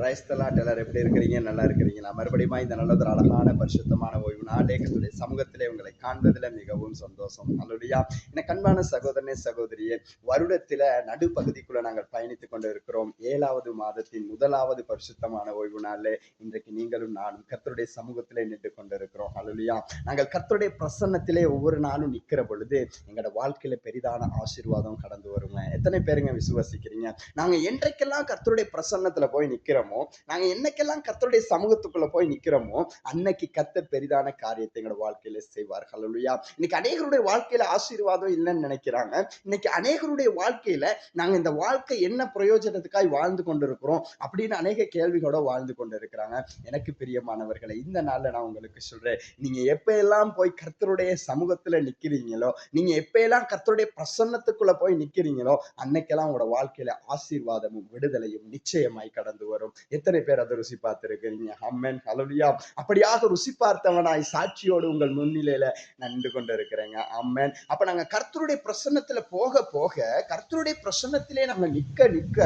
கிரைஸ்தலாட் எல்லாரும் எப்படி இருக்கிறீங்க? நல்லா இருக்கிறீங்களா? மறுபடியும் இந்த நல்லதொரு அழகான பரிசுத்தமான ஓய்வு நாளே கத்துடைய சமூகத்திலே உங்களை காண்பதில் மிகவும் சந்தோஷம். அல்லையா என கண்பான சகோதரனே சகோதரியே வருடத்தில நடுப்பகுதிக்குள்ள நாங்கள் பயணித்துக் கொண்டு இருக்கிறோம் ஏழாவது மாதத்தின் முதலாவது பரிசுத்தமான ஓய்வு நாளில் இன்றைக்கு நீங்களும் நானும் கத்தருடைய சமூகத்திலே நின்று கொண்டிருக்கிறோம். அலுலியா நாங்கள் கத்தருடைய பிரசன்னத்திலே ஒவ்வொரு நாளும் நிற்கிற பொழுது எங்களோட வாழ்க்கையில பெரிதான ஆசீர்வாதம் கடந்து வருங்க. எத்தனை பேருங்க விசுவாசிக்கிறீங்க? நாங்க என்றைக்கெல்லாம் கத்தருடைய பிரசன்னத்துல போய் நிக்கிறோமோ நாங்க என்னைக்கெல்லாம் கர்த்தருடைய சமூகத்துக்குள்ள போய் நிக்கிறோமோ அன்னைக்கு கத்த பெரிதான காரியத்தை எங்களோட வாழ்க்கையில செய்வார். ஹalleluya இன்னைக்கு அநேகருடைய வாழ்க்கையில ஆசீர்வாதம் இல்லைன்னு நினைக்கிறாங்க. இன்னைக்கு அநேகருடைய வாழ்க்கையில நாங்க இந்த வாழ்க்கை என்ன பிரயோஜனத்துக்காய் வாழ்ந்து கொண்டிருக்கிறோம் அப்படின்னு அநேக கேள்விகளோட வாழ்ந்து கொண்டு இருக்கிறாங்க எனக்கு பிரியமானவர்களை இந்த நாள்ல நான் உங்களுக்கு சொல்றேன். நீங்க எப்பயெல்லாம் போய் கர்த்தருடைய சமூகத்துல நிக்கிறீங்களோ நீங்க எப்பெல்லாம் கர்த்தருடைய பிரசன்னத்துக்குள்ள போய் நிக்கிறீங்களோ அன்னைக்கெல்லாம் உங்களோட வாழ்க்கையில ஆசீர்வாதமும் விடுதலையும் நிச்சயமாய் கடந்து வரும். எத்தனை பேர் அதை ருசி பார்த்திருக்கிறீங்க? அம்மன் ஹலலுயா அப்படியாக ருசி பார்த்தவனாய் சாட்சியோடு உங்கள் முன்னிலையில நின்று கொண்டு இருக்கிறேங்க அம்மன். அப்ப நாங்க கர்த்தருடைய பிரசன்னத்துல போக போக கர்த்தருடைய பிரசன்னத்திலே நாங்க நிக்க நிக்க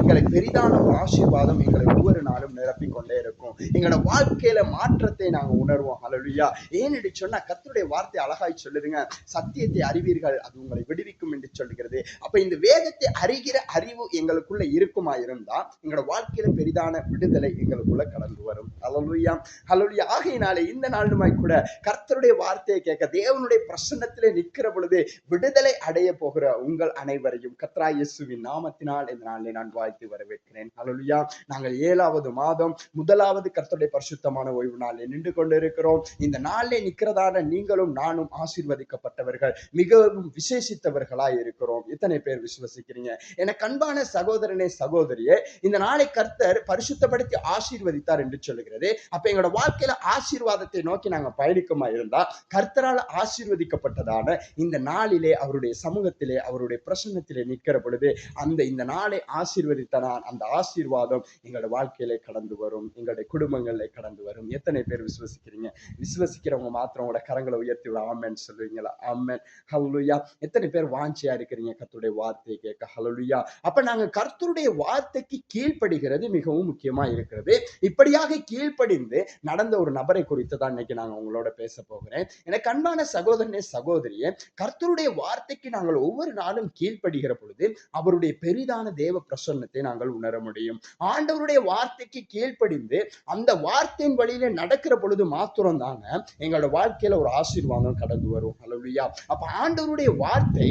எங்களை பெரிதான ஆசீர்வாதம் எங்களை ஒவ்வொரு நாளும் நிரப்பி கொண்டே இருக்கும். எங்களோட வாழ்க்கையில மாற்றத்தை நாங்க உணர்வோம். ஹalleluya. ஏன்னு சொன்னா கர்த்தருடைய வார்த்தை அழகாய் சொல்லுதுங்க. சத்தியத்தை அறிவீர்கள் அது உங்களை விடுவிக்கும் என்று சொல்லுகிறது. அப்ப இந்த வேதத்தை அறிகிற அறிவு எங்களுக்குள்ள இருக்குமா இருந்தா எங்களோட வாழ்க்கையில பெரிதான விடுதலை எங்களுக்குள்ள கடந்து வரும். அலலுயா அலலுயா ஆகையினாலே இந்த நாளுமாய் கூட கர்த்தருடைய வார்த்தையை கேட்க தேவனுடைய பிரசன்னத்திலே நிற்கிற பொழுது விடுதலை அடைய போகிற உங்கள் அனைவரையும் கத்ரா இயேசுவின் நாமத்தினால் இந்த நாளிலே நான் வாழ்த்து வரவேற்கிறேன். அலலுயா நாங்கள் ஏழாவது மாதம் முதலாவது கர்த்தருடைய பரிசுத்தமான ஓய்வு நாளில் நின்று கொண்டிருக்கிறோம். இந்த நாளிலே நிற்கிறதான நீங்களும் நானும் ஆசீர்வதிக்கப்பட்டவர்கள் மிகவும் விசேஷித்தவர்களாய் இருக்கிறோம். எத்தனை பேர் விசுவசிக்கிறீங்க? என கண்பான சகோதரனே சகோதரியே இந்த நாளை கர்த்தர் பரிசுத்தப்படுத்தி ஆசீர்வதித்தார் என்று சொல்லுகிறது. அப்ப எங்களோட வாழ்க்கையில ஆசீர்வாதத்தை நோக்கி நாங்க பயணிக்குமா இருந்தா கர்த்தரால் ஆசீர்வதிக்கப்பட்டதான இந்த நாளிலே அவருடைய சமூகத்திலே அவருடைய பிரசன்னத்திலே நிற்கிற பொழுது அந்த இந்த நாளை ஆசீர்வதித்தனால் அந்த ஆசீர்வாதம் எங்களோட வாழ்க்கையிலே கடந்து வரும் எங்களுடைய குடும்பங்களிலே கடந்து வரும். எத்தனை பேர் விசுவசிக்கிறீங்க? விசுவசிக்கிறவங்க மாத்திரம் உங்களோட கரங்களை உயர்த்தி விட. ஆமென் சொல்லுவீங்களா? ஆமேன். ஹல்லுயா எத்தனை பேர் வாஞ்சியா இருக்கிறீங்க? கத்துடைய வார்த்தையை கேட்க. ஹல்லுயா அப்ப நாங்க கர்த்தருடைய வார்த்தைக்கு கீழ்ப்படுகிறது மிகவும் முக்கியமா இருக்கிறது. இப்படியாக கீழ்ப்படிந்து நடந்த ஒரு நபரை குறித்து தான் இன்னைக்கு நாங்க உங்களோட பேச போகிறேன். எனக்கு அன்பான சகோதரனே சகோதரியே கர்த்தருடைய வார்த்தைக்கு நாங்கள் ஒவ்வொரு நாளும் கீழ்ப்படுகிற பொழுது அவருடைய பெரிதான தேவ பிரசன்னத்தை நாங்கள் உணர முடியும். ஆண்டவருடைய வார்த்தைக்கு கீழ்ப்படிந்து அந்த வார்த்தையின் வழியில நடக்கிற பொழுது மாத்திரம் தாங்க எங்களோட வாழ்க்கையில ஒரு ஆசீர்வாதம் கடந்து வரும். அல்லையா அப்ப ஆண்டவருடைய வார்த்தை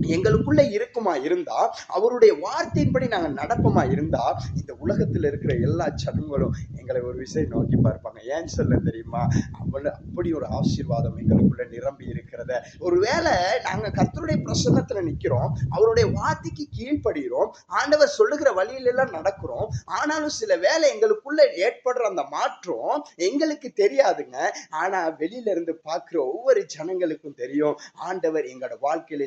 எங்களுக்குள்ள இருக்குமா இருந்தா அவருடைய வார்த்தையின்படி நாங்க நடப்போமா இருந்தா இந்த உலகத்துல இருக்கிற எல்லா ஜனங்களும் எங்களை ஒரு விஷயம் நோக்கி பார்ப்பாங்க. ஏன் சொல்ல தெரியுமா? அவள் அப்படி ஒரு ஆசீர்வாதம் எங்களுக்குள்ள நிரம்பி இருக்கிறத. ஒருவேளை நாங்க கர்த்தருடைய பிரசன்னத்துல நிக்கிறோம் அவருடைய வார்த்தைக்கு கீழ்ப்படுகிறோம் ஆண்டவர் சொல்லுகிற வழியில எல்லாம் நடக்கிறோம் ஆனாலும் சில வேலை எங்களுக்குள்ள ஏற்படுற அந்த மாற்றம் எங்களுக்கு தெரியாதுங்க. ஆனா வெளியில இருந்து பார்க்குற ஒவ்வொரு ஜனங்களுக்கும் தெரியும் ஆண்டவர் எங்களோட வாழ்க்கையில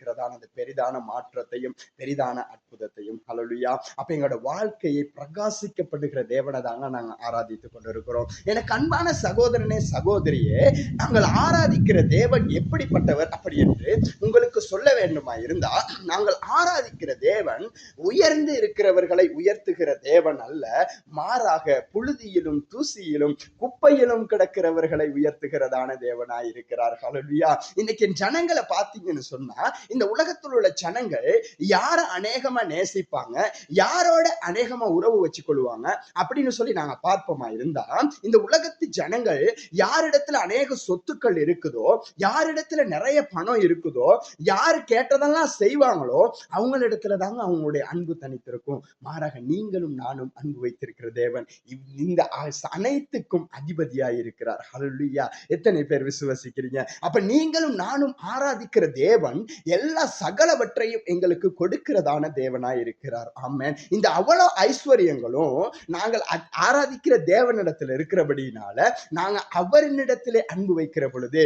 இருக்கிறதான அந்த பெரிதான மாற்றத்தையும் பெரிதான அற்புதத்தையும். அலலுயா அப்ப எங்களோட வாழ்க்கையை பிரகாசிக்கப்படுகிற தேவனை தாங்க நாங்கள் ஆராதித்து கொண்டிருக்கிறோம். எனக்கு அன்பான சகோதரனே சகோதரியே நாங்கள் ஆராதிக்கிற தேவன் எப்படிப்பட்டவர் அப்படி என்று உங்களுக்கு சொல்ல வேண்டுமா இருந்தா நாங்கள் ஆராதிக்கிற தேவன் உயர்ந்து இருக்கிறவர்களை உயர்த்துகிற தேவன் அல்ல மாறாக புழுதியிலும் தூசியிலும் குப்பையிலும் கிடக்கிறவர்களை உயர்த்துகிறதான தேவனாய் இருக்கிறார். இன்னைக்கு ஜனங்களை பார்த்தீங்கன்னு சொன்னா இந்த உலகத்தில் உள்ள ஜனங்கள் யார அநேகமா நேசிப்பாங்க? யாரோட அநேகமா உறவு வச்சு கொள்வாங்க அப்படின்னு சொல்லி நாங்க பார்ப்போமா? இருந்தா இந்த உலகத்து ஜனங்கள் யாரிடத்துல அநேக சொத்துக்கள் இருக்குதோ யாரிடத்துல நிறைய பணம் இருக்குதோ யாரு கேட்டதெல்லாம் செய்வாங்களோ அவங்களிடத்துல தாங்க அவங்களுடைய அன்பு தனித்திருக்கும். மாறாக நீங்களும் நானும் அன்பு வைத்திருக்கிற தேவன் இவ்- இந்த அனைத்துக்கும் அதிபதியாய் இருக்கிறார். ஹalleluya எத்தனை பேர் விசுவசிக்கிறீங்க? அப்ப நீங்களும் நானும் ஆராதிக்கிற தேவன் எல்லா சகலவற்றையும் எங்களுக்கு கொடுக்கிறதான தேவனாய் இருக்கிறார். ஆமென். இந்த அவ்வளோ ஐஸ்வர்யங்களும் நாங்கள் அ- ஆராதிக்கிற தேவனிடத்தில் இருக்கிறபடினால நாங்கள் அவரினிடத்திலே அன்பு வைக்கிற பொழுது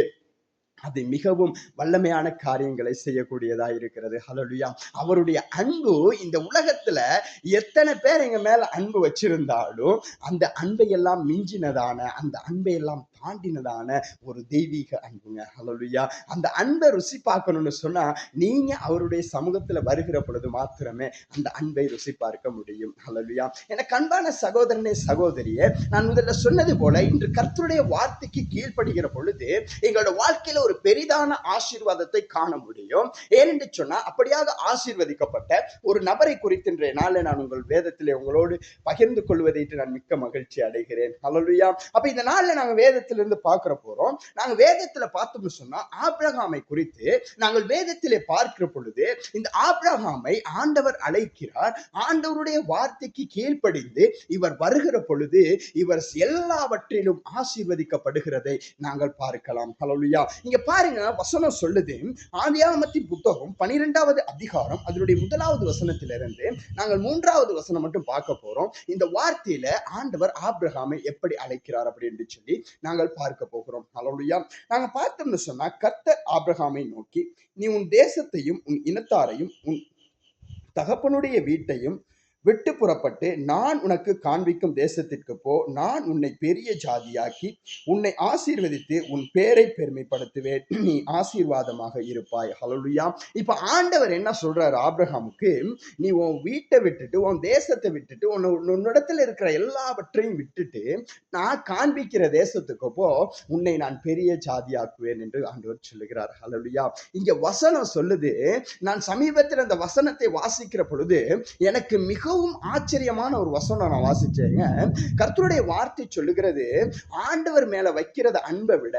அது மிகவும் வல்லமையான காரியங்களை செய்யக்கூடியதா இருக்கிறது. ஹalleluya அவருடைய அன்பு இந்த உலகத்துல எத்தனை பேர் எங்க மேல அன்பு வச்சிருந்தாலும் அந்த அன்பை எல்லாம் மிஞ்சினதான அந்த அன்பை எல்லாம் தாண்டினதான ஒரு தெய்வீக அன்புங்க. ஹalleluya அந்த அன்பை ருசி பார்க்கணும்னு சொன்னா நீங்க அவருடைய சமூகத்துல வருகிற பொழுது மாத்திரமே அந்த அன்பை ருசி பார்க்க முடியும். ஹalleluya எனக்கு அன்பான சகோதரனே சகோதரியே நான் முதல்ல சொன்னது போல இன்று கர்த்தருடைய வார்த்தைக்கு கீழ்ப்படுகிற பொழுது எங்களோட வாழ்க்கையில ஒரு பெரிதான ஆசீர்வாதத்தை காண முடியும். ஏனென்று சொன்னா அப்படியாக ஆசீர்வதிக்கப்பட்ட ஒரு நபரை குறித்து இன்றைய நாளில் நான் உங்கள் வேதத்திலே உங்களோடு பகிர்ந்து கொள்வதை நான் மிக்க மகிழ்ச்சி அடைகிறேன். ஹalleluya அப்ப இந்த நாள்ல நாங்க வேதத்திலிருந்து பார்க்கிற போறோம் நாங்க வேதத்துல பார்த்தோம்னு சொன்னா ஆபிரகாமை குறித்து நாங்கள் வேதத்திலே பார்க்கிற பொழுது இந்த ஆபிரகாமை ஆண்டவர் அழைக்கிறார். ஆண்டவருடைய வார்த்தைக்கு கீழ்ப்படிந்து இவர் வருகிற பொழுது இவர் எல்லாவற்றிலும் ஆசீர்வதிக்கப்படுகிறதை நாங்கள் பார்க்கலாம். ஹலோலியா இங்க பாருங்க வசனம் சொல்லுது. ஆதியாமத்தின் புத்தகம் பனிரெண்டாவது அதிகாரம் அதனுடைய முதலாவது வசனத்திலிருந்து நாங்கள் மூன்றாவது வசனம் மட்டும் பார்க்க போறோம். இந்த வார்த்தையில ஆண்டவர் ஆபிரகாமை எப்படி அழைக்கிறார் அப்படின்னு சொல்லி நாங்கள் பார்க்க போகிறோம். ஹalleluya நாங்க பார்த்தோம்னு சொன்னா கத்த ஆபிரகாமை நோக்கி நீ உன் தேசத்தையும் உன் இனத்தாரையும் உன் தகப்பனுடைய வீட்டையும் விட்டு புறப்பட்டு நான் உனக்கு காண்பிக்கும் தேசத்திற்கு போ. நான் உன்னை பெரிய ஜாதியாக்கி உன்னை ஆசீர்வதித்து உன் பேரை பெருமைப்படுத்துவேன். நீ ஆசீர்வாதமாக இருப்பாய். ஹalleluya இப்ப ஆண்டவர் என்ன சொல்றாரு ஆப்ரஹாமுக்கு நீ உன் வீட்டை விட்டுட்டு உன் தேசத்தை விட்டுட்டு உன் உன்னிடத்துல இருக்கிற எல்லாவற்றையும் விட்டுட்டு நான் காண்பிக்கிற தேசத்துக்கு போ. உன்னை நான் பெரிய ஜாதியாக்குவேன் என்று ஆண்டவர் சொல்லுகிறார். ஹalleluya இங்க வசனம் சொல்லுது நான் சமீபத்தில் அந்த வசனத்தை வாசிக்கிற பொழுது எனக்கு மிகவும் மிகவும் ஆச்சரியமான ஒரு வசனம் நான் வாசிச்சேங்க. கர்த்தருடைய வார்த்தை சொல்லுகிறது ஆண்டவர் மேல வைக்கிறத அன்பை விட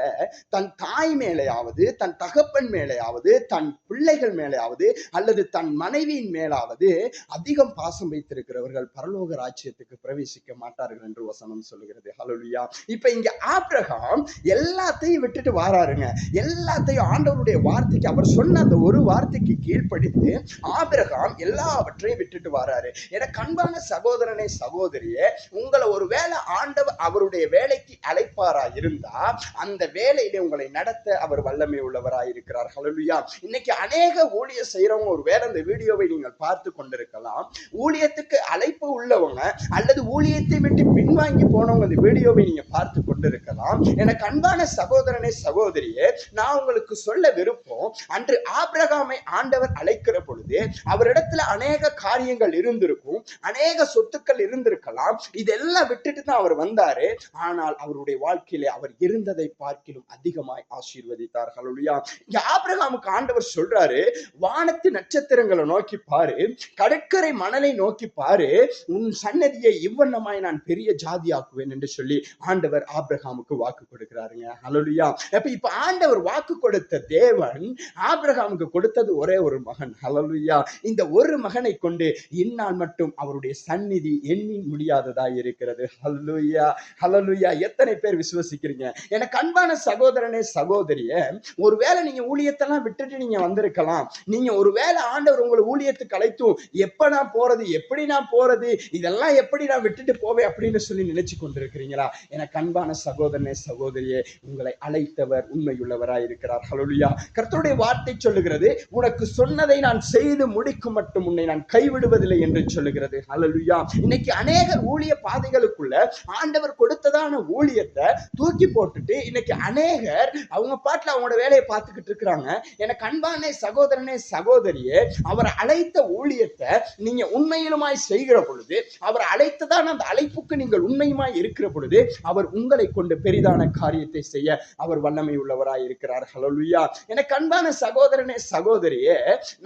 தன் தாய் மேலேயாவது தன் தகப்பன் மேலேயாவது தன் பிள்ளைகள் மேலேயாவது அல்லது தன் மனைவியின் மேலாவது அதிகம் பாசம் வைத்திருக்கிறவர்கள் பரலோக ராஜ்யத்துக்கு பிரவேசிக்க மாட்டார்கள் என்று வசனம் சொல்லுகிறது. ஹலோலியா இப்ப இங்க ஆபிரகாம் எல்லாத்தையும் விட்டுட்டு வாராருங்க. எல்லாத்தையும் ஆண்டவருடைய வார்த்தைக்கு அவர் சொன்ன அந்த ஒரு வார்த்தைக்கு கீழ்ப்படிந்து ஆபிரகாம் எல்லாவற்றையும் விட்டுட்டு வராரு. எனக்கு கண்பான சகோதரனே சகோதரியே உங்களை ஒரு வேலை ஆண்டவர் அவருடைய வேலைக்கு அழைப்பாரா இருந்தா அந்த வேலையிலே உங்களை நடத்த அவர் வல்லமை உள்ளவராக இருக்கிறார். ஹலலுயா இன்னைக்கு அநேக ஊழிய செய்யறவங்க ஒரு வேலை இந்த வீடியோவை நீங்கள் பார்த்து கொண்டிருக்கலாம். ஊழியத்துக்கு அழைப்பு உள்ளவங்க அல்லது ஊழியத்தை விட்டு பின்வாங்கி போனவங்க இந்த வீடியோவை நீங்க பார்த்து கொண்டிருக்கலாம். எனக்கு அன்பான சகோதரனே சகோதரியே நான் உங்களுக்கு சொல்ல விருப்பம் அன்று ஆபிரகாமை ஆண்டவர் அழைக்கிற பொழுது அவரிடத்துல அநேக காரியங்கள் இருந்திருக்கும். அநேக சொத்துக்கள் இருந்திருக்கலாம். இதெல்லாம் விட்டுட்டு தான் அவர் வந்தாரு. ஆனால் அவருடைய வாழ்க்கையில அவர் இருந்ததை பார்க்கிலும் அதிகமாய் ஆசீர்வதித்தார். ஹalleluya. இங்க ஆபிரகாமுக்கு ஆண்டவர் சொல்றாரு வானத்து நட்சத்திரங்களை நோக்கி பாரு கடற்கரை மணலை நோக்கி பாரு உன் சன்னதியை இவ்வண்ணமாய் நான் பெரிய ஜாதியாக்குவேன் என்று சொல்லி ஆண்டவர் ஆபிரகாமுக்கு வாக்கு கொடுக்கிறாருங்க. ஹலோலியா அப்ப இப்ப ஆண்டவர் வாக்கு கொடுத்த தேவன் ஆபிரகாமுக்கு கொடுத்தது ஒரே ஒரு மகன். ஹலோலியா இந்த ஒரு மகனை கொண்டு இந்நாள் மட்டும் அவருடைய சந்நிதி எண்ணி முடியாததா இருக்கிறது. ஹalleluya ஹலலுயா எத்தனை பேர் விசுவசிக்கிறீங்க? எனக்கு அன்பான சகோதரனே சகோதரிய ஒருவேளை நீங்க ஊழியத்தெல்லாம் விட்டுட்டு நீங்க வந்திருக்கலாம். நீங்க ஒருவேளை ஆண்டவர் உங்களை ஊழியத்துக்கு அழைத்தும் எப்ப நான் போறது எப்படி நான் போறது இதெல்லாம் எப்படி நான் விட்டுட்டு போவேன் அப்படின்னு சொல்லி நினைச்சு கொண்டிருக்கிறீங்களா? எனக்கு அன்பான சகோதரனே சகோதரியே உங்களை அழைத்தவர் உண்மையுள்ளவராய் இருக்கிறார். ஹலலுயா கர்த்தருடைய வார்த்தை சொல்லுகிறது உனக்கு சொன்னதை நான் செய்து முடிக்கும் மட்டும் உன்னை நான் கைவிடுவதில்லை என்று சொல்லுகிறது. ஹலலுயா இன்னைக்கு அநேக ஊழிய பாதைகளுக்குள்ள ஆண்டவர் கொடுத்ததான ஊழியத்தை தூக்கி போட்டுட்டு இன்னைக்கு அநேகர் அவங்க பாட்டுல அவங்களோட வேலையை பார்த்துக்கிட்டு இருக்கிறாங்க. எனக்கு அன்பானே சகோதரனே சகோதரியே அவர் அழைத்த ஊழியத்தை நீங்க உண்மையிலுமாய் செய்கிற பொழுது அவர் அழைத்ததான அந்த அழைப்புக்கு நீங்கள் உண்மையுமாய் இருக்கிற பொழுது அவர் உங்களை கொண்டு பெரிதான காரியத்தை செய்ய அவர் வல்லமை உள்ளவராய் இருக்கிறார். ஹalleluya எனக்கு அன்பான சகோதரனே சகோதரியே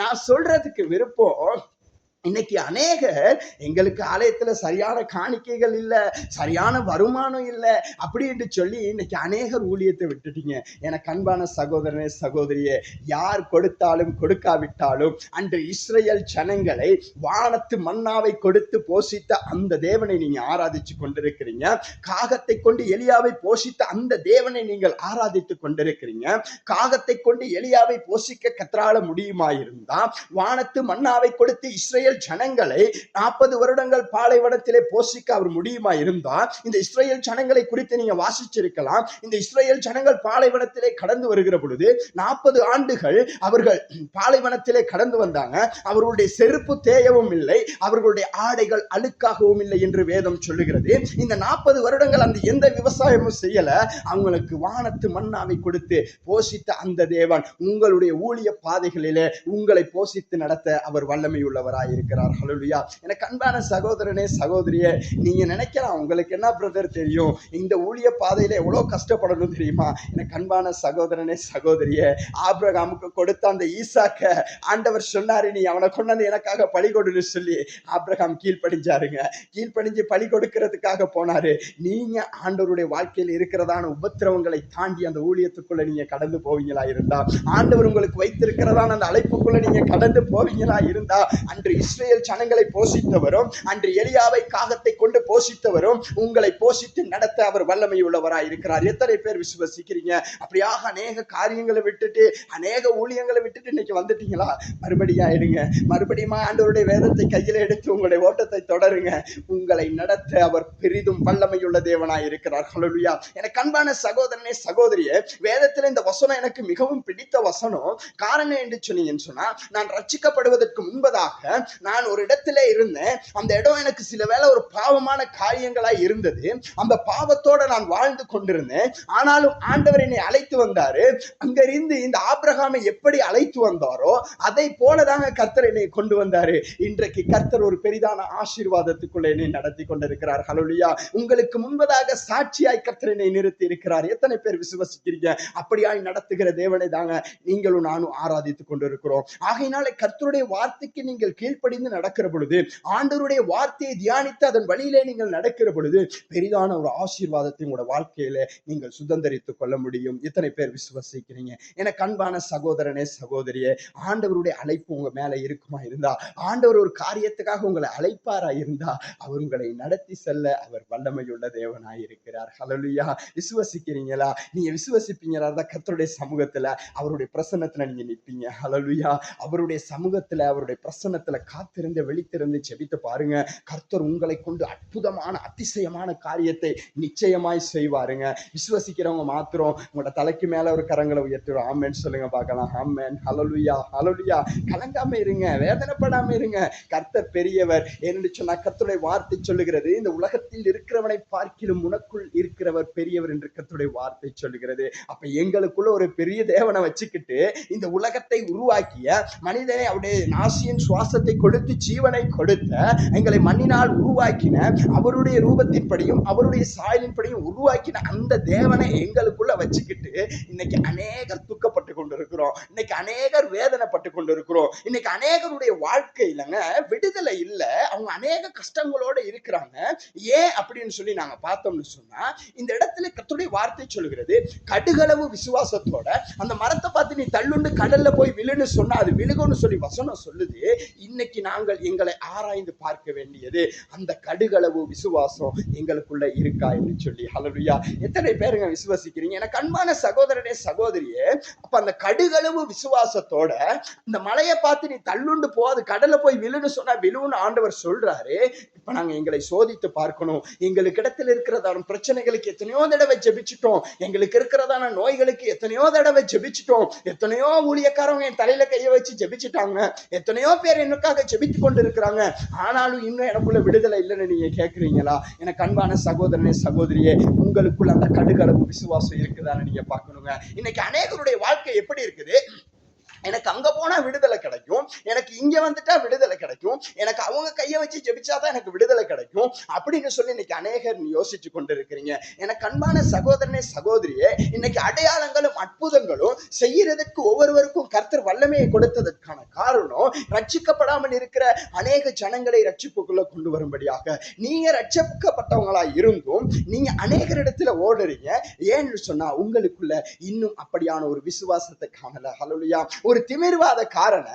நான் சொல்றதுக்கு விருப்பம் இன்னைக்கு அநேகர் எங்களுக்கு ஆலயத்துல சரியான காணிக்கைகள் இல்ல சரியான வருமானம் இல்ல அப்படின்னு சொல்லி இன்னைக்கு அநேகர் ஊழியத்தை விட்டுட்டீங்க. எனக்கு அன்பான சகோதரனே சகோதரியே யார் கொடுத்தாலும் கொடுக்காவிட்டாலும் அன்று இஸ்ரேல் ஜனங்களை வானத்து மன்னாவை கொடுத்து போஷித்த அந்த தேவனை நீங்க ஆராதிச்சு கொண்டிருக்கிறீங்க. காகத்தை கொண்டு எலியாவை போஷித்த அந்த தேவனை நீங்கள் ஆராதித்து கொண்டிருக்கிறீங்க. காகத்தை கொண்டு எலியாவை போஷிக்க கத்ரால முடியுமா இருந்தா வானத்து மன்னாவை கொடுத்து இஸ்ரேல் இஸ்ரேல் ஜனங்களை நாற்பது வருடங்கள் பாலைவனத்திலே போஷிக்க அவர் முடியுமா இருந்தா இந்த இஸ்ரேல் ஜனங்களை குறித்து நீங்க வாசிச்சிருக்கலாம். இந்த இஸ்ரேல் ஜனங்கள் பாலைவனத்திலே கடந்து வருகிற பொழுது நாற்பது ஆண்டுகள் அவர்கள் பாலைவனத்திலே கடந்து வந்தாங்க. அவர்களுடைய செருப்பு தேயவும் இல்லை அவர்களுடைய ஆடைகள் அழுக்காகவும் இல்லை என்று வேதம் சொல்லுகிறது. இந்த நாற்பது வருடங்கள் அந்த எந்த விவசாயமும் செய்யல. அவங்களுக்கு வானத்து மண்ணாமை கொடுத்து போஷித்த அந்த தேவன் உங்களுடைய ஊழிய பாதைகளிலே உங்களை போஷித்து நடத்த அவர் வல்லமை இருக்கிறார். ஹalleluya. எனக்கு அன்பான சகோதரனே சகோதரியே நீங்க நினைக்கலாம் உங்களுக்கு என்ன பிரதர் தெரியும்? இந்த ஊழிய பாதையில எவ்வளவு கஷ்டப்படணும் தெரியுமா? எனக்கு அன்பான சகோதரனே சகோதரியே ஆப்ரகாமுக்கு கொடுத்த அந்த ஈசாக்க ஆண்டவர் சொன்னாரு நீ அவனை கொண்டாந்து எனக்காக பழி கொடுன்னு சொல்லி. ஆப்ரகாம் கீழ்ப்படிஞ்சாருங்க. கீழ்ப்படிஞ்சு பழி கொடுக்கறதுக்காக போனாரு. நீங்க ஆண்டவருடைய வாழ்க்கையில் இருக்கிறதான உபத்திரவங்களை தாண்டி அந்த ஊழியத்துக்குள்ள நீங்க கடந்து போவீங்களா இருந்தா? ஆண்டவர் உங்களுக்கு வைத்திருக்கிறதான அந்த அழைப்புக்குள்ள நீங்க கடந்து போவீங்களா இருந்தா? அன்று இஸ்ரேல் ஜனங்களை போஷித்தவரும் அன்று எலியாவை காகத்தை கொண்டு போஷித்தவரும் உங்களை போஷித்து நடத்த அவர் வல்லமை உள்ளவராய் இருக்கிறார். எத்தனை பேர் விசுவசிக்கிறீங்க? அப்படியாக அநேக காரியங்களை விட்டுட்டு அநேக ஊழியங்களை விட்டுட்டு இன்னைக்கு வந்துட்டீங்களா? மறுபடியும் ஆயிடுங்க. மறுபடியும் ஆண்டவருடைய வேதத்தை கையில எடுத்து உங்களுடைய ஓட்டத்தை தொடருங்க. உங்களை நடத்த அவர் பெரிதும் வல்லமையுள்ள தேவனாய் இருக்கிறார். ஹலோலியா எனக்கு அன்பான சகோதரனே சகோதரியே வேதத்துல இந்த வசனம் எனக்கு மிகவும் பிடித்த வசனம். காரணம் என்று சொன்னீங்கன்னு சொன்னா நான் ரட்சிக்கப்படுவதற்கு முன்பதாக நான் ஒரு இடத்துல இருந்தேன். அந்த இடம் எனக்கு சில வேளை ஒரு பாவமான காரியங்களா இருந்தது. அந்த பாவத்தோட நான் வாழ்ந்து கொண்டிருந்தேன். ஆனாலும் ஆண்டவர் என்னை அழைத்து வந்தாரு. அங்கிருந்து இந்த ஆபிரகாமை எப்படி அழைத்து வந்தாரோ அதை போலதாங்க கர்த்தர் என்னை கொண்டு வந்தாரு. இன்றைக்கு கர்த்தர் ஒரு பெரிதான ஆசீர்வாதத்துக்குள்ள என்னை நடத்தி கொண்டிருக்கிறார். ஹலோலியா உங்களுக்கு முன்பதாக சாட்சியாய் கர்த்தர் என்னை நிறுத்தி இருக்கிறார். எத்தனை பேர் விசுவசிக்கிறீங்க? அப்படியாய் நடத்துகிற தேவனை தாங்க நீங்களும் நானும் ஆராதித்துக் கொண்டிருக்கிறோம். ஆகையினால கர்த்தருடைய வார்த்தைக்கு நீங்கள் கீழ்ப்படிந்து நடக்கிற பொழுது ஆண்டவருடைய வார்த்தையை தியானித்து அதன் வழியிலே நீங்கள் நடக்கிற பொழுது பெரிதான ஒரு ஆசீர்வாதத்தை உங்களோட வாழ்க்கையில நீங்கள் சுதந்திரித்துக் கொள்ள முடியும். எத்தனை பேர் விசுவசிக்கிறீங்க? என கண்பான சகோதரனே சகோதரியே ஆண்டவருடைய அழைப்பு உங்க மேல இருக்குமா இருந்தா ஆண்டவர் ஒரு காரியத்துக்காக உங்களை அழைப்பாரா இருந்தா அவர் உங்களை நடத்தி செல்ல அவர் வல்லமையுள்ள தேவனாய் இருக்கிறார். ஹalleluya விசுவசிக்கிறீங்களா? நீங்க விசுவசிப்பீங்களா? தான் கத்தருடைய சமூகத்துல அவருடைய பிரசன்னத்துல நீங்க நிற்பீங்க ஹலலுயா அவருடைய சமூகத்துல அவருடைய பிரசன்னத்துல காத்திருந்து வெளித்திருந்து செபித்து பாருங்க. கர்த்தர் உங்களை கொண்டு அற்புதமான அதிசயமான காரியத்தை நிச்சயமாய் செய்வாருங்க. விசுவசிக்கிறவங்க மாத்திரம் உங்களோட தலைக்கு மேல ஒரு கரங்களை உயர்த்திடும். ஆமென். சொல்லுங்க பார்க்கலாம். ஆமேன். ஹலலுயா ஹலலுயா கலங்காம இருங்க வேதனைப்படாம இருங்க. கர்த்தர் பெரியவர். என்று சொன்னா கர்த்தருடைய வார்த்தை சொல்லுகிறது. இந்த உலகத்தில் இருக்கிறவனை பார்க்கிலும் உனக்குள் இருக்கிறவர் பெரியவர் என்று கர்த்தருடைய வார்த்தை சொல்லுகிறது. அப்ப எங்களுக்குள்ள ஒரு பெரிய தேவனை வச்சுக்கிட்டு இந்த உலகத்தை உருவாக்கிய மனிதனை அவருடைய நாசியின் சுவாசத்தை கொடுத்து ஜீவனை கொடுத்த எங்களை மண்ணினால் உருவாக்கின அவருடைய ரூபத்தின்படியும் அவருடைய சாயலின்படியும் உருவாக்கின அந்த தேவனை எங்களுக்குள்ள வச்சுக்கிட்டு இன்னைக்கு அநேகர் துக்கப்பட்டு கொண்டிருக்கிறோம். இன்னைக்கு அநேகர் வேதனைப்பட்டு கொண்டிருக்கிறோம். இன்னைக்கு அநேகருடைய வாழ்க்கையிலங்க விடுதலை இல்லை. அவங்க அநேக கஷ்டங்களோட இருக்கிறாங்க. ஏன் அப்படின்னு சொல்லி நாங்க பார்த்தோம்னு சொன்னா இந்த இடத்துல கத்துடைய வார்த்தை சொல்லுகிறது கடுகளவு விசுவாசத்தோட அந்த மரத்தை பார்த்து நீ தள்ளுண்டு கடல்ல போய் விழுன்னு சொன்னா அது விழுகும்னு சொல்லி வசனம் சொல்லுது. இன்னைக்கு இன்றைக்கு நாங்கள் எங்களை ஆராய்ந்து பார்க்க வேண்டியது அந்த கடுகளவு விசுவாசம் எங்களுக்குள்ள இருக்கா என்று சொல்லி. ஹலலுயா எத்தனை பேருங்க விசுவாசிக்கிறீங்க? எனக்கு அன்பான சகோதரனே சகோதரியே அப்ப அந்த கடுகளவு விசுவாசத்தோட இந்த மலையை பார்த்து நீ தள்ளுண்டு போ அது கடலை போய் விழுன்னு சொன்னா விழுன்னு ஆண்டவர் சொல்றாரு. இப்ப நாங்க எங்களை சோதித்து பார்க்கணும். எங்களுக்கு இடத்துல இருக்கிறதான பிரச்சனைகளுக்கு எத்தனையோ தடவை ஜெபிச்சிட்டோம். எங்களுக்கு இருக்கிறதான நோய்களுக்கு எத்தனையோ தடவை ஜெபிச்சிட்டோம். எத்தனையோ ஊழியக்காரவங்க என் தலையில கையை வச்சு ஜெபிச்சிட்டாங்க. எத்தனையோ பேர் எனக்காக ஜெபித்து கொண்டு இருக்கிறாங்க ஆனாலும் இன்னும் எனக்குள்ள விடுதலை இல்லைன்னு நீங்க கேக்குறீங்களா? எனக்கு அன்பான சகோதரனே சகோதரியே உங்களுக்குள்ள அந்த கடுகளவு விசுவாசம் இருக்குதான்னு நீங்க பார்க்கணுங்க. இன்னைக்கு அநேகருடைய வாழ்க்கை எப்படி இருக்குது? எனக்கு அங்க போனா விடுதலை கிடைக்கும். எனக்கு இங்க வந்துட்டா விடுதலை கிடைக்கும். எனக்கு அவங்க கையை வச்சு ஜெபிச்சாதான் எனக்கு விடுதலை கிடைக்கும். அப்படின்னு சொல்லி இன்னைக்கு அநேகர் யோசிச்சு கொண்டு இருக்கிறீங்க எனக்கு அன்பான சகோதரனே சகோதரியே இன்னைக்கு அடையாளங்களும் அற்புதங்களும் செய்யறதுக்கு ஒவ்வொருவருக்கும் கர்த்தர் வல்லமையை கொடுத்ததற்கான காரணம் ரட்சிக்கப்படாமல் இருக்கிற அநேக ஜனங்களை ரட்சிப்புக்குள்ள கொண்டு வரும்படியாக. நீங்க ரட்சிக்கப்பட்டவங்களா இருந்தும் நீங்க அநேகரிடத்துல ஓடுறீங்க. ஏன்னு சொன்னா உங்களுக்குள்ள இன்னும் அப்படியான ஒரு விசுவாசத்தை காணல. ஹலோலியா ஒரு திமிர்வாத காரண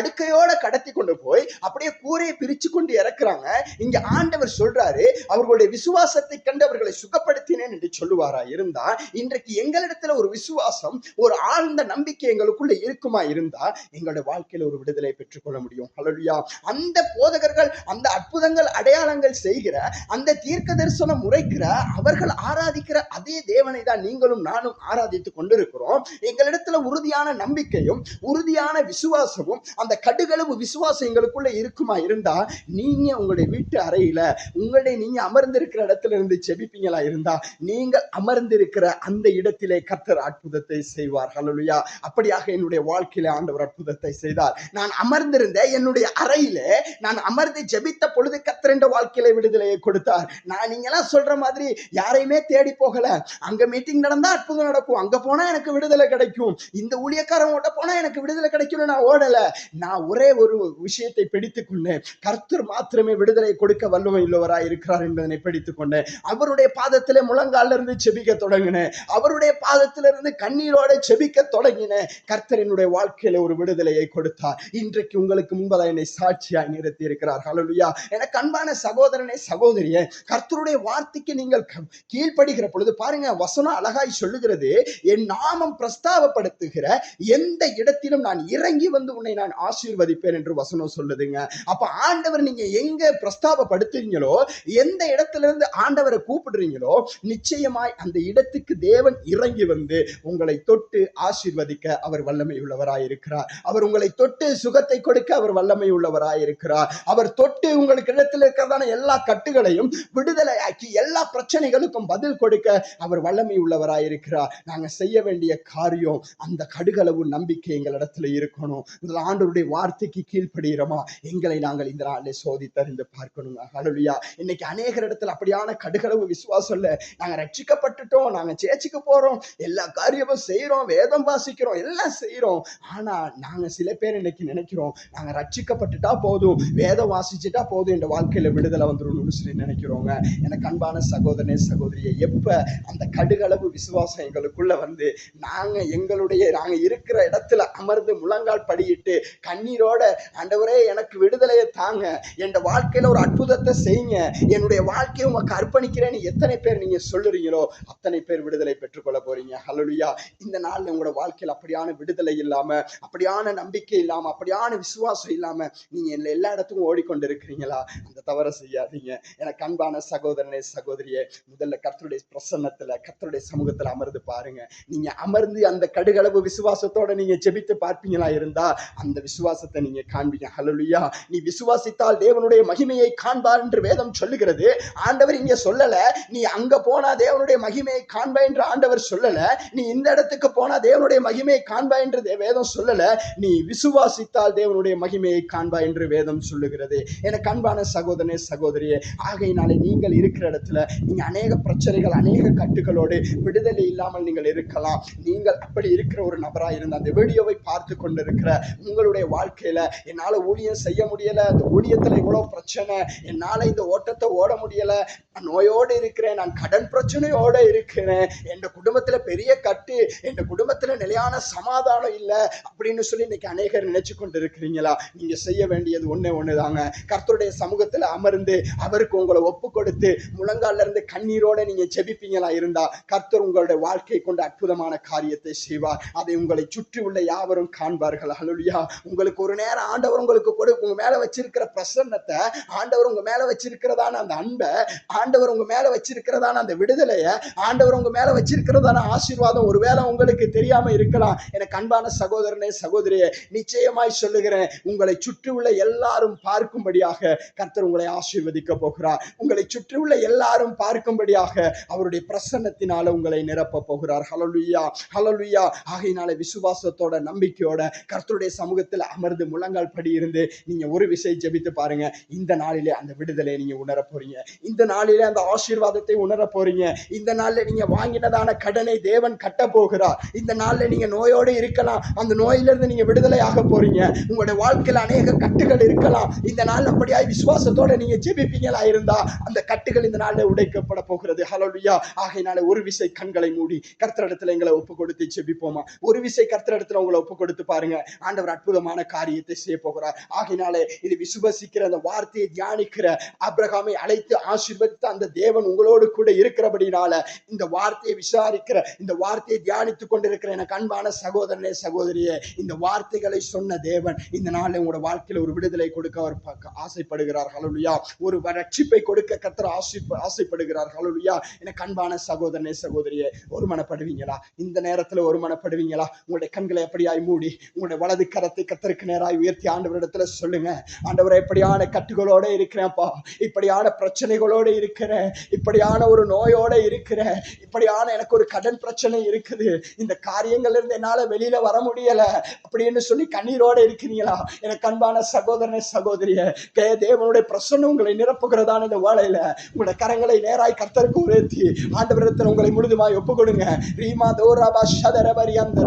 படுக்கையோட கடத்தி கொண்டு போய் அப்படியே கூரையை பிரிச்சு கொண்டு இறக்குறாங்க. இங்க ஆண்டவர் சொல்றாரு அவர்களுடைய விசுவாசத்தை கண்டு அவர்களை சுகப்படுத்தினேன் என்று சொல்லுவாரா இருந்தா இன்றைக்கு எங்களிடத்துல ஒரு விசுவாசம் ஒரு ஆழ்ந்த நம்பிக்கை எங்களுக்குள்ள இருக்குமா இருந்தா எங்களுடைய வாழ்க்கையில ஒரு விடுதலை பெற்றுக்கொள்ள முடியும். ஹalleluya அந்த போதகர்கள் அந்த அற்புதங்கள் அடையாளங்கள் செய்கிற அந்த தீர்க்க தரிசனம் முறைக்கிற அவர்கள் ஆராதிக்கிற அதே தேவனை தான் நீங்களும் நானும் ஆராதித்துக் கொண்டிருக்கிறோம். எங்களிடத்துல உறுதியான நம்பிக்கையும் உறுதியான விசுவாசமும் அந்த அந்த கடுகளவு விசுவாசம் எங்களுக்குள்ள இருக்குமா இருந்தா நீங்க உங்களுடைய வீட்டு அறையில உங்களுடைய நீங்க அமர்ந்திருக்கிற இடத்துல இருந்து செபிப்பீங்களா இருந்தா நீங்கள் அமர்ந்திருக்கிற அந்த இடத்திலே கர்த்தர் அற்புதத்தை செய்வார். ஹலலுயா அப்படியாக என்னுடைய வாழ்க்கையில ஆண்டவர் அற்புதத்தை செய்தார். நான் அமர்ந்திருந்த என்னுடைய அறையிலே நான் அமர்ந்து ஜெபித்த பொழுது கர்த்தர் என்ற வாழ்க்கையில விடுதலையை கொடுத்தார். நான் நீங்களாம் சொல்ற மாதிரி யாரையுமே தேடி போகல. அங்க மீட்டிங் நடந்தா அற்புதம் நடக்கும். அங்க போனா எனக்கு விடுதலை கிடைக்கும். இந்த ஊழியக்காரன் ஓட்ட போனா எனக்கு விடுதலை கிடைக்கும்னு நான் ஓடல. நான் ஒரே ஒரு விஷயத்தை பிடித்துக் கொண்டேன். கர்த்தர் மாத்திரமே விடுதலை கொடுக்க வல்லமை உள்ளவராய் இருக்கிறார் என்பதனை பிடித்துக் கொண்டேன். அவருடைய பாதத்திலே முழங்கால இருந்து செபிக்க தொடங்கினேன். அவருடைய பாதத்திலிருந்து கண்ணீரோட செபிக்க தொடங்கினேன். கர்த்தர் என்னுடைய வாழ்க்கையில ஒரு விடுதலையை கொடுத்தார். இன்றைக்கு உங்களுக்கு முன்பதாக என்னை சாட்சியாய் நிறுத்தி இருக்கிறார். ஹalleluya எனக்கு அன்பான சகோதரனே சகோதரியே கர்த்தருடைய வார்த்தைக்கு நீங்கள் கீழ்ப்படுகிற பொழுது பாருங்க வசனம் அழகாய் சொல்லுகிறது என் நாமம் பிரஸ்தாபப்படுத்துகிற எந்த இடத்திலும் நான் இறங்கி வந்து உன்னை நான் ஆசீர்வதிப்பேன் என்று வசனம் சொல்லுதுங்க. அப்ப ஆண்டவர் நீங்க எங்க பிரஸ்தாபப்படுத்துறீங்களோ எந்த இடத்துல இருந்து ஆண்டவரை கூப்பிடுறீங்களோ நிச்சயமாய் அந்த இடத்துக்கு தேவன் இறங்கி வந்து உங்களை தொட்டு ஆசீர்வதிக்க அவர் வல்லமை உள்ளவராயிருக்கிறார் அவர் உங்களை தொட்டு சுகத்தை கொடுக்க அவர் வல்லமை உள்ளவராய் இருக்கிறார் அவர் தொட்டு உங்களுக்கு இடத்துல இருக்கிறதான எல்லா கட்டுகளையும் விடுதலையாக்கி எல்லா பிரச்சனைகளுக்கும் பதில் கொடுக்க அவர் வல்லமை உள்ளவராயிருக்கிறார் நாங்க செய்ய வேண்டிய காரியம் அந்த கடுகளவு நம்பிக்கை எங்களிடத்துல இருக்கணும். இந்த அவருடைய வார்த்தைக்கு கீழ்ப்படுகிறோமா? எங்களை நாங்கள் இந்த நாளில் சோதித்தறிந்து பார்க்கணுங்க. ஹalleluya இன்னைக்கு அநேகர் இடத்துல அப்படியான கடுகளவு விசுவாசம் இல்லை நாங்கள் ரட்சிக்கப்பட்டுட்டோம் நாங்கள் சேச்சுக்கு போகிறோம் எல்லா காரியமும் செய்கிறோம் வேதம் வாசிக்கிறோம் எல்லாம் செய்கிறோம் ஆனால் நாங்கள் சில பேர் இன்னைக்கு நினைக்கிறோம் நாங்கள் ரட்சிக்கப்பட்டுட்டா போதும் வேதம் வாசிச்சுட்டா போதும் என்ற வாழ்க்கையில் விடுதலை வந்துடும் சொல்லி நினைக்கிறோங்க. எனக்கு அன்பான சகோதரனே சகோதரியை எப்போ அந்த கடுகளவு விசுவாசம் எங்களுக்குள்ள வந்து நாங்கள் எங்களுடைய நாங்கள் இருக்கிற இடத்துல அமர்ந்து முழங்கால் படியிட்டு கண்ணீரோட ஆண்டவரே எனக்கு விடுதலையை தாங்க. என் வாழ்க்கையில ஒரு அற்புதத்தை செய்யுங்க. என்னுடைய வாழ்க்கையை உங்களுக்கு அர்ப்பணிக்கிறேன்னு எத்தனை பேர் நீங்க சொல்லுறீங்களோ அத்தனை பேர் விடுதலை பெற்றுக்கொள்ள போறீங்க. ஹலோலியா இந்த நாள்ல உங்களோட வாழ்க்கையில் அப்படியான விடுதலை இல்லாம அப்படியான நம்பிக்கை இல்லாம அப்படியான விசுவாசம் இல்லாம நீங்க எல்லா- எல்லா இடத்துக்கும் ஓடிக்கொண்டு இருக்கிறீங்களா அந்த தவறை செய்யாதீங்க. எனக்கு அன்பான சகோதரனே சகோதரியே முதல்ல கர்த்தருடைய பிரசன்னத்துல கர்த்தருடைய சமூகத்துல அமர்ந்து பாருங்க. நீங்க அமர்ந்து அந்த கடுகளவு விசுவாசத்தோட நீங்க ஜெபித்து பார்ப்பீங்களா? இருந்தா அந்த விசுவாசத்தை நீங்க காண்பீங்க. ஹலலுயா நீ விசுவாசித்தால் தேவனுடைய மகிமையை காண்பார் என்று வேதம் சொல்லுகிறது. ஆண்டவர் இங்க சொல்லல நீ அங்க போனா தேவனுடைய மகிமையை காண்பா என்று ஆண்டவர் சொல்லல நீ இந்த இடத்துக்கு போனா தேவனுடைய மகிமையை காண்பா என்று வேதம் சொல்லல நீ விசுவாசித்தால் தேவனுடைய மகிமையை காண்பா என்று வேதம் சொல்லுகிறது. எனக்கு அன்பான சகோதரனே சகோதரியே ஆகையினாலே நீங்கள் இருக்கிற இடத்துல நீங்க அநேக பிரச்சனைகள் அநேக கட்டுகளோடு விடுதலை இல்லாமல் நீங்கள் இருக்கலாம். நீங்கள் அப்படி இருக்கிற ஒரு நபராக இருந்த அந்த வீடியோவை பார்த்து கொண்டிருக்கிற உங்களுடைய வாழ்க்கையில என்னால ஊழியம் செய்ய முடியல. அந்த ஊழியத்துல இவ்வளவு பிரச்சனை. என்னால இந்த ஓட்டத்தை ஓட முடியல. நான் நோயோடு இருக்கிறேன். நான் கடன் பிரச்சனையோட இருக்கிறேன். என் குடும்பத்துல பெரிய கட்டு என் குடும்பத்துல நிலையான சமாதானம் இல்லை அப்படின்னு சொல்லி இன்னைக்கு அநேகர் நினைச்சு கொண்டு இருக்கிறீங்களா நீங்க செய்ய வேண்டியது ஒண்ணு ஒண்ணுதாங்க. கர்த்தருடைய சமூகத்துல அமர்ந்து அவருக்கு உங்களை ஒப்பு கொடுத்து முழங்கால இருந்து கண்ணீரோட நீங்க ஜெபிப்பீங்களா இருந்தா கர்த்தர் உங்களுடைய வாழ்க்கை கொண்டு அற்புதமான காரியத்தை செய்வார். அதை உங்களை சுற்றி உள்ள யாவரும் காண்பார்கள். ஹalleluya. உங்களுக்கு ஒரு நேரம் ஆண்டவர் உங்களுக்கு கொடு உங்க மேல வச்சிருக்கிற பிரசன்னத்தை ஆண்டவர் உங்க மேல வச்சிருக்கிறதான அந்த அன்பை ஆண்டவர் உங்க மேல வச்சிருக்கிறதான அந்த விடுதலைய ஆண்டவர் உங்க மேல வச்சிருக்கிறதான ஆசீர்வாதம் ஒருவேளை உங்களுக்கு தெரியாம இருக்கலாம். எனக்கு அன்பான சகோதரனே சகோதரியே நிச்சயமாய் சொல்லுகிறேன் உங்களை சுற்றி உள்ள எல்லாரும் பார்க்கும்படியாக கர்த்தர் உங்களை ஆசீர்வதிக்க போகிறார். உங்களை சுற்றி உள்ள எல்லாரும் பார்க்கும்படியாக அவருடைய பிரசன்னத்தினால உங்களை நிரப்ப போகிறார். ஹலலுயா ஹலலுயா ஆகையினால விசுவாசத்தோட நம்பிக்கையோட கர்த்தருடைய சமூகத்தில் அமர்ந்து முழங்கால் படி இருந்து நீங்க ஒரு விஷயம் ஜெபித்து பாருங்க. இந்த நாளிலே அந்த விடுதலை நீங்க உணர போறீங்க. இந்த நாளிலே அந்த ஆசீர்வாதத்தை உணர போறீங்க. இந்த நாளில் நீங்க வாங்கினதான கடனை தேவன் கட்ட போகிறார். இந்த நாள்ல நீங்க நோயோடு இருக்கலாம். அந்த நோயிலிருந்து நீங்க விடுதலை ஆக போறீங்க. உங்களுடைய வாழ்க்கையில அநேக கட்டுகள் இருக்கலாம். இந்த நாள் அப்படியாய் விசுவாசத்தோட நீங்க ஜெபிப்பீங்களா இருந்தா அந்த கட்டுகள் இந்த நாளில் உடைக்கப்பட போகிறது. ஹலோலியா ஆகையினால ஒரு விசை கண்களை மூடி கர்த்தரிடத்துல எங்களை ஒப்பு கொடுத்து ஜெபிப்போமா? ஒரு விசை கர்த்தரிடத்துல உங்களை ஒப்பு கொடுத்து பாருங்க. ஆண்டவர் அற்புதம் அற்புதமான காரியத்தை செய்ய போகிறார். ஆகினாலே இது விசுவசிக்கிற அந்த வார்த்தையை தியானிக்கிற அப்ரஹாமை அழைத்து ஆசீர்வதித்த அந்த தேவன் உங்களோடு கூட இருக்கிறபடினால இந்த வார்த்தையை விசாரிக்கிற இந்த வார்த்தையை தியானித்துக் கொண்டிருக்கிற எனக்கு அன்பான சகோதரனே சகோதரியே இந்த வார்த்தைகளை சொன்ன தேவன் இந்த நாள் உங்களோட வாழ்க்கையில ஒரு விடுதலை கொடுக்க அவர் பக்க- ஆசைப்படுகிறார். ஹலோலியா ஒரு ரட்சிப்பை கொடுக்க கத்தர் ஆசை ஆசைப்படுகிறார். ஹலோலியா எனக்கு அன்பான சகோதரனே சகோதரியே ஒரு மனப்படுவீங்களா இந்த நேரத்துல ஒரு மனப்படுவீங்களா உங்களுடைய கண்களை எப்படியாய் மூடி உங்களுடைய வலது கரத்தை கத்தருக்கு நேராய் உயர்த்தி ஆண்டவரிடத்துல சொல்லுங்க. ஆண்டவரை இப்படியான கட்டுகளோட இருக்கிறேன்ப்பா. இப்படியான பிரச்சனைகளோட இருக்கிறேன் இப்படியான ஒரு நோயோட இருக்கிறேன் இப்படியான எனக்கு ஒரு கடன் பிரச்சனை இருக்குது. இந்த காரியங்கள் இருந்து என்னால வெளியில வர முடியல அப்படின்னு சொல்லி கண்ணீரோட இருக்கிறீங்களா? எனக்கு அன்பான சகோதரனே சகோதரிய கே தேவனுடைய பிரசன்னம் உங்களை நிரப்புகிறதான இந்த வேலையில உங்களோட கரங்களை நேராய் கர்த்தருக்கு உயர்த்தி ஆண்டவரிடத்தில் உங்களை முழுதுமாய் ஒப்பு கொடுங்க ரீமா தோராபா ஷதரபரி அந்த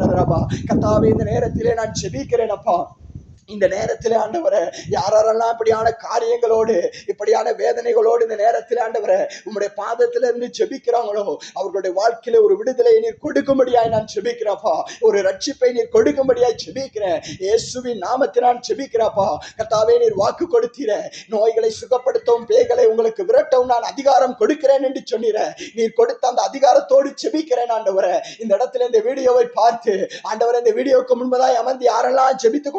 கத்தாவே இந்த நேரத்திலே நான் செபிக்கிறேன் அப்பா. call. இந்த நேரத்தில் ஆண்டவரை யாரெல்லாம் இப்படியான காரியங்களோடு இப்படியான வேதனைகளோடு இந்த நேரத்தில் ஆண்டவரை உங்களுடைய பாதத்துல இருந்து ஜெபிக்கிறாங்களோ அவர்களுடைய வாழ்க்கையில ஒரு விடுதலை நீர் கொடுக்கும்படியாய் நான் செபிக்கிறப்பா ஒரு ரட்சிப்பை நீர் கொடுக்கும்படியாய் செபிக்கிறேன் இயேசுவின் நாமத்தை நான் செபிக்கிறப்பா கத்தாவே நீர் வாக்கு கொடுத்தீர. நோய்களை சுகப்படுத்தவும் பேய்களை உங்களுக்கு விரட்டவும் நான் அதிகாரம் கொடுக்கிறேன் என்று சொன்னீர. நீர் கொடுத்த அந்த அதிகாரத்தோடு ஜெபிக்கிறேன் ஆண்டவரை. இந்த இடத்துல இந்த வீடியோவை பார்த்து ஆண்டவர் இந்த வீடியோவுக்கு முன்பதாய் அமர்ந்து யாரெல்லாம் ஜெபித்துக்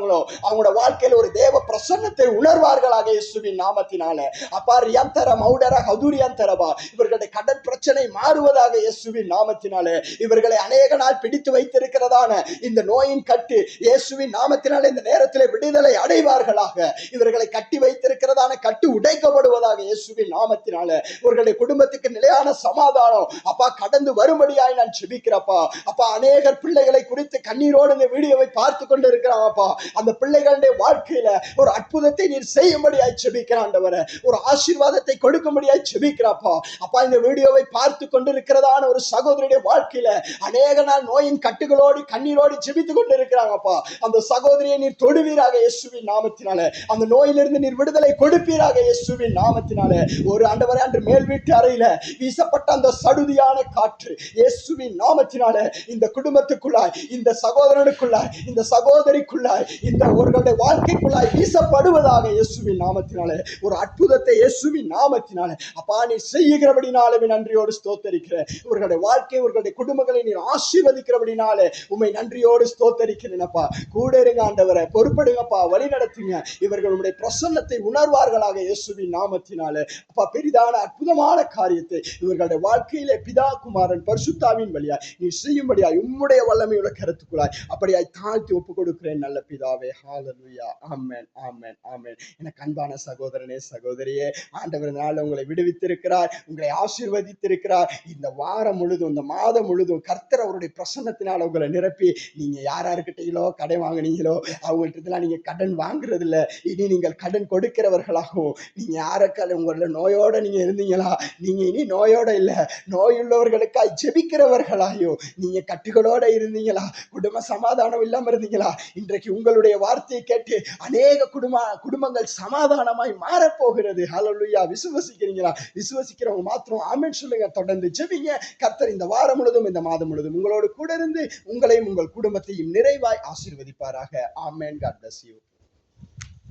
கொண்டிருக்கிறார்களோ அவங்களோட வாழ்க்கையில ஒரு தேவ பிரசன்னத்தை உணர்வார்களாக இயேசுவின் நாமத்தினால. அப்பா ரியந்தர மௌடர ஹதுரியாந்தரபா இவர்களுடைய கடன் பிரச்சனை மாறுவதாக இயேசுவின் நாமத்தினால. இவர்களை அநேக நாள் பிடித்து வைத்திருக்கிறதான இந்த நோயின் கட்டு இயேசுவின் நாமத்தினால இந்த நேரத்தில் விடுதலை அடைவார்களாக. இவர்களை கட்டி வைத்திருக்கிறதான கட்டு உடைக்கப்படுவதாக இயேசுவின் நாமத்தினால. இவர்களுடைய குடும்பத்துக்கு நிலையான சமாதானம். அப்பா கடந்து வரும்படியாய் நான் செபிக்கிறப்பா அப்பா. அநேகர் பிள்ளைகளை குறித்து கண்ணீரோடு இந்த வீடியோவை பார்த்து கொண்டு இருக்கிறான் அப்பா. அந்த பிள்ளைகளுடைய வாழ்க்கையில ஒரு அற்புதத்தை நீர் செய்யும்படியாய் செபிக்கிறான் ஆண்டவரே. ஒரு ஆசீர்வாதத்தை கொடுக்கும்படியாய் செபிக்கிறாப்பா. அப்பா இந்த வீடியோவை பார்த்து கொண்டிருக்கிறதான ஒரு சகோதரியுடைய வாழ்க்கையில அநேக நாள் நோயின் கட்டுகளோடு கண்ணீரோடு ஜெபித்து கொண்டு இருக்கிறாங்கப்பா அந்த சகோதரியை நீர் தொடுவீராக இயேசுவின் நாமத்தினால. அந்த நோயிலிருந்து நீர் விடுதலை கொடுப்பீராக இயேசுவின் நாமத்தினால. ஒரு ஆண்டவரை அன்று மேல் வீட்டு அறையில வீசப்பட்ட அந்த சடுதியான காற்று இயேசுவின் நாமத்தினால இந்த குடும்பத்துக்குள்ளாய் இந்த சகோதரனுக்குள்ளாய் இந்த சகோதரிக்குள்ளாய் இந்த அவர்களுடைய வாழ்க்கைக்குள்ளாய் வீசப்படுவதாக இயேசுவின் நாமத்தினாலே ஒரு அற்புதத்தை இயேசுவின் நாமத்தினாலே. அப்பா நீ செய்கிறபடினாலே நன்றியோடு ஸ்தோத்தரிக்கிறேன். இவர்களுடைய வாழ்க்கை இவர்களுடைய குடும்பங்களை நீர் ஆசீர்வதிக்கிறபடினாலே உண்மை நன்றியோடு ஸ்தோத்தரிக்கிறேனப்பா கூட இருங்க ஆண்டவரை. பொறுப்படுங்கப்பா வழி நடத்துங்க. இவர்கள் உடைய பிரசன்னத்தை உணர்வார்களாக இயேசுவின் நாமத்தினாலே. அப்பா பெரிதான அற்புதமான காரியத்தை இவர்களுடைய வாழ்க்கையிலே பிதா குமாரன் பரிசுத்தாவின் வழியா நீ செய்யும்படியாய் உம்முடைய வல்லமையுள்ள கருத்துக்குள்ளாய் அப்படியாய் தாழ்த்தி ஒப்பு கொடுக்கிறேன் நல்ல பிதா. பிதாவே ஹாலலுயா ஆமேன் ஆமேன் ஆமேன் எனக்கு அன்பான சகோதரனே சகோதரியே ஆண்டவர் நாள் உங்களை விடுவித்திருக்கிறார் உங்களை ஆசீர்வதித்திருக்கிறார். இந்த வாரம் முழுதும் இந்த மாதம் முழுதும் கர்த்தர் அவருடைய பிரசன்னத்தினால் உங்களை நிரப்பி நீங்க யார் யாருக்கிட்டீங்களோ கடை வாங்குனீங்களோ அவங்கள்ட்ட நீங்க கடன் வாங்குறது இல்லை இனி நீங்கள் கடன் கொடுக்கிறவர்களாகவும் நீங்க யாரை உங்களோட நோயோட நீங்க இருந்தீங்களா? நீங்க இனி நோயோட இல்லை நோயுள்ளவர்களுக்காய் ஜெபிக்கிறவர்களாயும் நீங்க கட்டுகளோட இருந்தீங்களா? குடும்ப சமாதானம் இல்லாம இருந்தீங்களா? இன்றைக்கு உங்களுடைய வார்த்தையை கேட்டு அநேக குடும்ப குடும்பங்கள் சமாதானமாய் மாறப்போகிறது. ஹலலுயா விசுவசிக்கிறீங்களா? விசுவசிக்கிறவங்க மாத்திரம் ஆமென் சொல்லுங்க. தொடர்ந்து ஜெபிங்க. கர்த்தர் இந்த வாரம் முழுதும் இந்த மாதம் முழுதும் உங்களோடு கூட இருந்து உங்களையும் உங்கள் குடும்பத்தையும் நிறைவாய் ஆசீர்வதிப்பாராக. ஆமேன். God bless you